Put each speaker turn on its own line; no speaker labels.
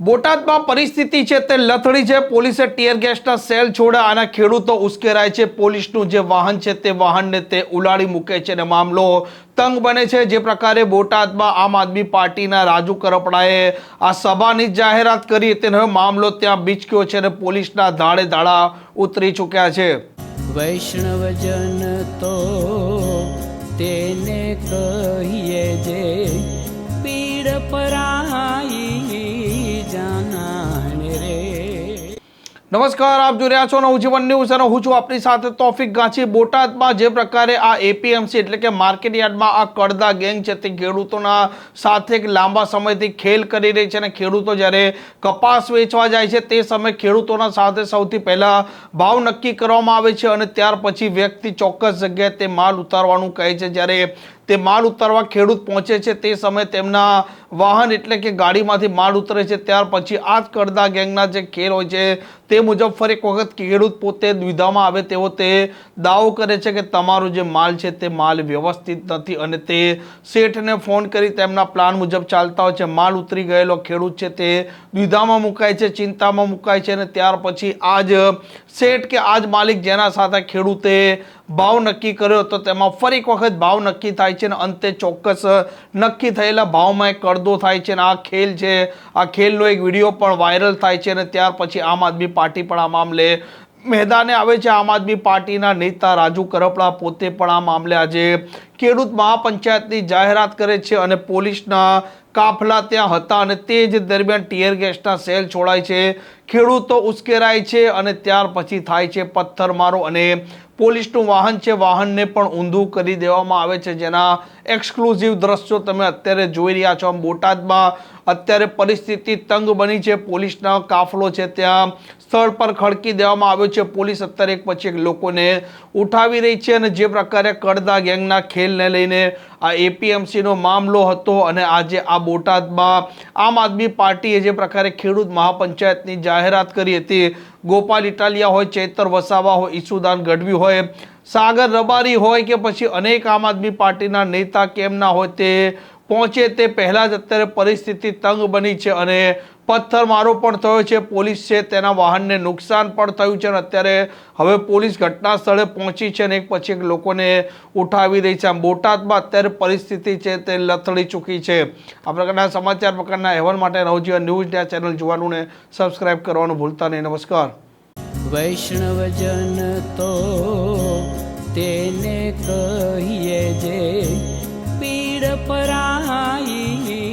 બોટાદમાં પરિસ્થિતિ છે તે લથડી છે. પોલીસે ટીયર ગેસના સેલ છોડ્યા અને ખેડૂતો ઉશ્કેરાય છે. પોલીસનું જે વાહન છે તે વાહનને તે ઉલાડી મૂકે છે અને મામલો તંગ બને છે. જે પ્રકારે બોટાદમાં આમ આદમી પાર્ટીના રાજુ કરપડાએ આ સભાની જાહેરાત કરી તેનો મામલો ત્યાં બીચક્યો છે અને પોલીસના ધાડે ધાડા ઉતરી ચૂક્યા છે.
વૈષ્ણવજન તો તેને કહીએ જે
નમસ્કાર, આપ જોઈ રહ્યા છો નવજીવન ન્યૂઝ અને હું છું આપની સાથે તોફિક ગાંચી. બોટાદમાં જે પ્રકારે આ એપીએમસી એટલે કે માર્કેટ યાર્ડમાં આ કડદા ગેંગ છે તે ખેડૂતોના સાથે લાંબા સમયથી ખેલ કરી રહી છે અને ખેડૂતો જ્યારે કપાસ વેચવા જાય છે તે સમયે ખેડૂતોના સાથે સૌથી પહેલાં ભાવ નક્કી કરવામાં આવે છે અને ત્યાર પછી વ્યક્તિ ચોક્કસ જગ્યાએ તે માલ ઉતારવાનું કહે છે. જ્યારે તે માલ ઉતારવા ખેડૂત પહોંચે છે તે સમયે તેમના વાહન એટલે કે ગાડીમાંથી માલ ઉતરે છે. ત્યાર પછી આ જ કરદા ગેંગના જે ખેલ હોય છે તે મુજબ ફરી એક વખત ખેડૂત પોતે દ્વિધામાં આવે તેવો તે દાવો કરે છે કે તમારો જે માલ છે તે માલ વ્યવસ્થિત નથી અને તે શેઠને ફોન કરી તેમના પ્લાન મુજબ ચાલતા હોય છે. માલ ઉતરી ગયેલો ખેડૂત છે તે દ્વિધામાં મુકાય છે, ચિંતામાં મુકાય છે અને ત્યાર પછી આ જ શેઠ કે આ જ માલિક જેના સાથે ખેડૂતે ભાવ નક્કી કર્યો તો તેમાં ફરી એક વખત ભાવ નક્કી થાય છે અને અંતે ચોક્કસ નક્કી થયેલા ભાવમાં એક કડદો થાય છે અને આ ખેલ છે, આ ખેલનો એક વીડિયો પણ વાયરલ થાય છે અને ત્યાર પછી આમ આદમી પાર્ટી પણ આ મામલે મેદાને આવે છે. આમ આદમી પાર્ટીના નેતા રાજુ કરપડા પોતે પણ આ મામલે આજે ખેડૂત મહાપંચાયતની જાહેરાત કરે છે અને પોલીસના કાફલા ત્યાં હતા અને તે જ દરમિયાન ટીયર ગેસના સેલ છોડાય છે. ખેડૂતો ઉશ્કેરાય છે અને ત્યાર પછી થાય છે પથ્થરમારો અને પોલીસનું વાહન છે. વાહનને પણ ઊંધું કરી દેવામાં આવે છે. જેના એક્સક્લુઝિવ દ્રશ્યો તમે અત્યારે જોઈ રહ્યા છો. આમ બોટાદમાં અત્યારે પરિસ્થિતિ તંગ બની છે. પોલીસના કાફલો છે ત્યાં સ્થળ પર ખડકી દેવામાં આવ્યો છે. પોલીસ અત્યારે એક પછી એક લોકોને ઉઠાવી રહી છે અને જે પ્રકારે કડદા ગેંગના ખેલને લઈને આ એપીએમસીનો મામલો હતો અને આજે આ બોટાદમાં આમ આદમી પાર્ટીએ જે પ્રકારે ખેડૂત મહાપંચાયતની જાહેરાત કરી હતી, ગોપાલ ઇટાલિયા હોય, ચેતર વસાવા હોય, ઈસુદાન ગઢવી હોય, સાગર રબારી હોય કે પછી અનેક આમ આદમી પાર્ટીના નેતા કેમ ના હોય તે પહોંચે તે પહેલાં જ અત્યારે પરિસ્થિતિ તંગ બની છે અને પથ્થરમારો પણ થયો છે. પોલીસ છે તેના વાહનને નુકસાન પણ થયું છે અને અત્યારે હવે પોલીસ ઘટના સ્થળે પહોંચી છે અને એક પછી એક લોકોને ઉઠાવી રહી છે. આમ બોટાદમાં અત્યારે પરિસ્થિતિ છે તે લથડી ચૂકી છે. આ પ્રકારના સમાચાર પ્રકારના અહેવાલ માટે નવજીવન ન્યૂઝ ડ્યા ચેનલ જોવાનું ને સબસ્ક્રાઇબ કરવાનું ભૂલતા નહીં. નમસ્કાર.
વૈષ્ણવજન તો તેને કહીએ પરાઈ